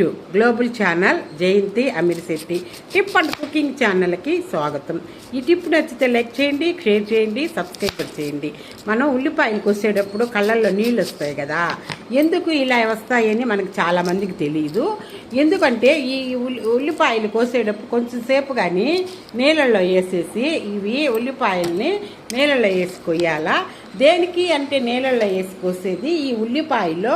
YouTube global channel Jayanthi Ameer Shetty. Tip and cooking ఛానల్కి స్వాగతం. ఈ టిప్ నచ్చితే లైక్ చేయండి షేర్ చేయండి సబ్స్క్రైబ్ చేయండి. మనం ఉల్లిపాయలు కోసేటప్పుడు కళ్ళల్లో నీళ్ళు వస్తాయి కదా. ఎందుకు ఇలా వస్తాయని మనకు చాలామందికి తెలియదు ఎందుకంటే ఈ ఉల్లిపాయలు కోసేటప్పుడు కొంచెం సేపు కానీ నీళ్ళల్లో వేసేసి ఇవి ఉల్లిపాయల్ని నీళ్ళల్లో వేసి కొయ్యాలా దేనికి అంటే నీళ్ళల్లో వేసి కోసేది ఈ ఉల్లిపాయలో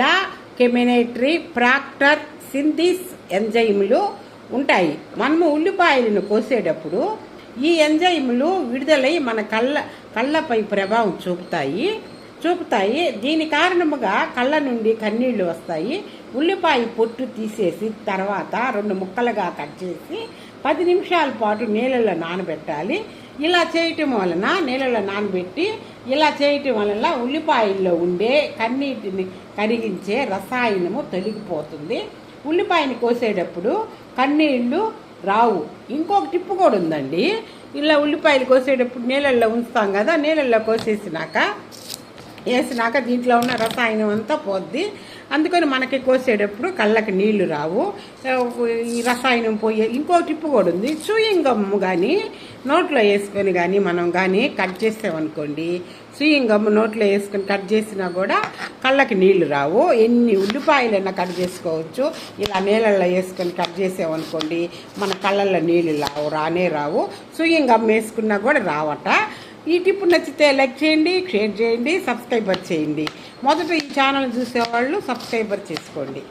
లా కెమినేటరీ ప్రాక్టర్ సింథిస్ ఎంజైములు ఉంటాయి. మనము ఉల్లిపాయలను కోసేటప్పుడు ఈ ఎంజైములు విడుదలై మన కళ్ళ కళ్ళపై ప్రభావం చూపుతాయి. చూపుతాయి. దీని కారణముగా కళ్ళ నుండి కన్నీళ్ళు వస్తాయి. ఉల్లిపాయ పొట్టు తీసేసి తర్వాత రెండు ముక్కలుగా కట్ చేసి పది నిమిషాల పాటు నీళ్ళలో నానబెట్టాలి. ఇలా చేయటం వలన నీళ్ళలో నానబెట్టి ఇలా చేయటం వలన ఉల్లిపాయల్లో ఉండే కన్నీటిని కరిగించే రసాయనము తొలగిపోతుంది. ఉల్లిపాయని కోసేటప్పుడు కన్నీళ్ళు రావు. ఇంకొక టిప్పు కూడా ఉందండి. ఇలా ఉల్లిపాయలు కోసేటప్పుడు నీళ్ళల్లో ఉంచుతాం కదా నీళ్ళల్లో కోసేసినాక వేసినాక దీంట్లో ఉన్న రసాయనం అంతా పోద్ది. అందుకని మనకి కోసేటప్పుడు కళ్ళకి నీళ్ళు రావు. ఈ రసాయనం పోయే ఇంకో టిప్పు కూడా ఉంది. చూయింగమ్ కానీ నోట్లో వేసుకొని కానీ మనం కానీ కట్ చేసామనుకోండి చూయింగమ్ నోట్లో వేసుకొని కట్ చేసినా కూడా కళ్ళకి నీళ్ళు రావు. ఎన్ని ఉల్లిపాయలైనా కట్ చేసుకోవచ్చు. ఇలా నీళ్ళల్లో వేసుకొని కట్ చేసామనుకోండి మన కళ్ళల్లో నీళ్ళు రావు రానే రావు. చూయింగమ్ వేసుకున్నా కూడా రావట. ఈ టిప్ నచ్చితే లైక్ చేయండి షేర్ చేయండి సబ్స్క్రైబర్ చేయండి. మొదట ఈ ఛానల్ చూసేవాళ్ళు సబ్స్క్రైబర్ చేసుకోండి.